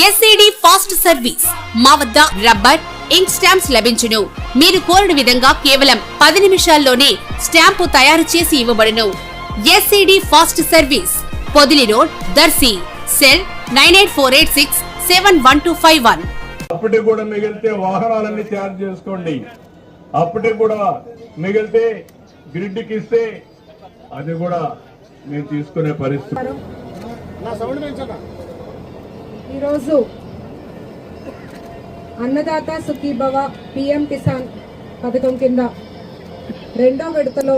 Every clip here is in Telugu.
ఎస్ఏడి ఫాస్ట్ సర్వీస్ మా వద్ద రబ్బర్ ఇంక్ స్టాంప్స్ లభించును. మీరు కోరిన విధంగా కేవలం పది నిమిషాల్లోనే స్టాంపు తయారు చేసి ఇవ్వబడును. SAD fast service Podili road Darsi. Cell nine eight four eight six seven one two five one. అప్పటికి కూడా మిగిలితే వాహనాలన్నీ ఛార్జ్ చేసుకోండి. అప్పటికి కూడా మిగిలితే గ్రిడ్కి ఇస్తే అది కూడా మేము తీసుకునే పరిస్థితి. ఈరోజు అన్నదాత సుఖీభవ పిఎం కిసాన్ పథకం కింద రెండో విడతలో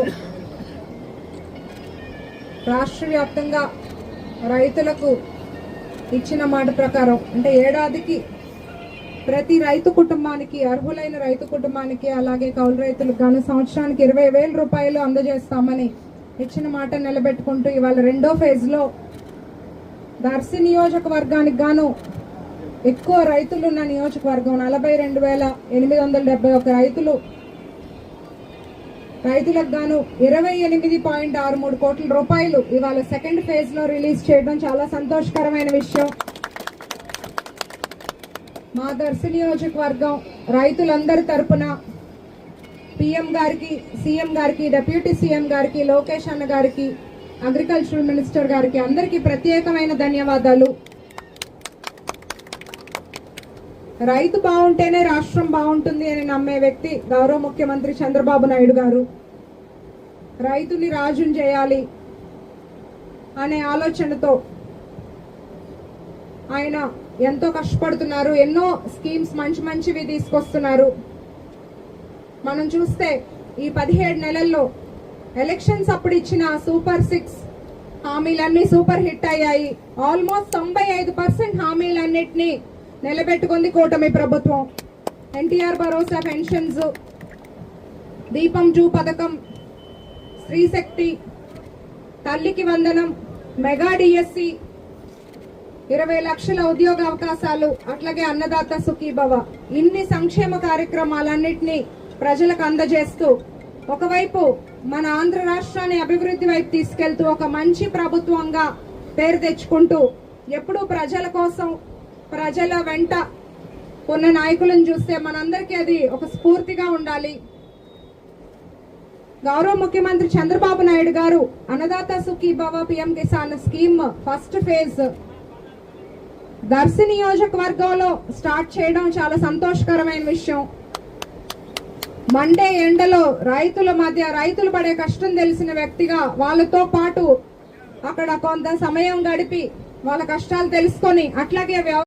రాష్ట్ర వ్యాప్తంగా రైతులకు ఇచ్చిన మాట ప్రకారం అంటే ఏడాదికి ప్రతి రైతు కుటుంబానికి అర్హులైన రైతు కుటుంబానికి అలాగే కౌలు రైతులకు గాను సంవత్సరానికి ఇరవై వేల రూపాయలు అందజేస్తామని ఇచ్చిన మాట నిలబెట్టుకుంటూ ఇవాళ రెండో ఫేజ్లో దర్శి నియోజకవర్గానికి గాను ఎక్కువ రైతులు ఉన్న నియోజకవర్గం నలభై రెండు వేల ఎనిమిది వందల డెబ్బై ఒక రైతులు. రైతులకు గాను ఇరవై ఎనిమిది పాయింట్ ఆరు మూడు కోట్ల రూపాయలు ఇవాళ సెకండ్ ఫేజ్లో రిలీజ్ చేయడం చాలా సంతోషకరమైన విషయం. మా దర్శి నియోజకవర్గం రైతులందరి తరపున పిఎం గారికి సీఎం గారికి డిప్యూటీ సీఎం గారికి లోకేష్ అన్న గారికి అగ్రికల్చరల్ మినిస్టర్ గారికి అందరికీ ప్రత్యేకమైన ధన్యవాదాలు. రైతు బాగుంటేనే రాష్ట్రం బాగుంటుంది అని నమ్మే వ్యక్తి గౌరవ ముఖ్యమంత్రి చంద్రబాబు నాయుడు గారు. రైతుని రాజుని చేయాలి అనే ఆలోచనతో ఆయన ఎంతో కష్టపడుతున్నారు. ఎన్నో స్కీమ్స్ మంచి మంచివి తీసుకొస్తున్నారు. మనం చూస్తే ఈ పదిహేడు నెలల్లో ఎలక్షన్స్ అప్పుడు ఇచ్చిన సూపర్ సిక్స్ హామీలన్నీ సూపర్ హిట్ అయ్యాయి. ఆల్మోస్ట్ తొంభై ఐదు పర్సెంట్ హామీలన్నింటినీ నిలబెట్టుకుంది కూటమి ప్రభుత్వం. ఎన్టీఆర్ భరోసా పెన్షన్స్ దీపం జూ పథకం స్త్రీశక్తి తల్లికి వందనం మెగా డిఎస్సి ఇరవై లక్షల ఉద్యోగ అవకాశాలు అట్లాగే అన్నదాత సుఖీభవ. ఇన్ని సంక్షేమ కార్యక్రమాలన్నింటినీ ప్రజలకు అందజేస్తూ ఒకవైపు మన ఆంధ్ర రాష్ట్రాన్ని అభివృద్ధి వైపు తీసుకెళ్తూ ఒక మంచి ప్రభుత్వంగా పేరు తెచ్చుకుంటూ ఎప్పుడూ ప్రజల కోసం ప్రజల వెంట ఉన్న నాయకులను చూస్తే మనందరికీ అది ఒక స్ఫూర్తిగా ఉండాలి. గౌరవ ముఖ్యమంత్రి Chandrababu Naidu garu Annadata Sukhibhava PM Kisan scheme first phase Darsi నియోజకవర్గంలో స్టార్ట్ చేయడం చాలా సంతోషకరమైన విషయం. మండే ఎండలో రైతుల మధ్య రైతులు పడే కష్టం తెలిసిన వ్యక్తిగా వాళ్ళతో పాటు అక్కడ కొంత సమయం గడిపి వాళ్ళ కష్టాలు తెలుసుకొని అట్లాగే వ్యవ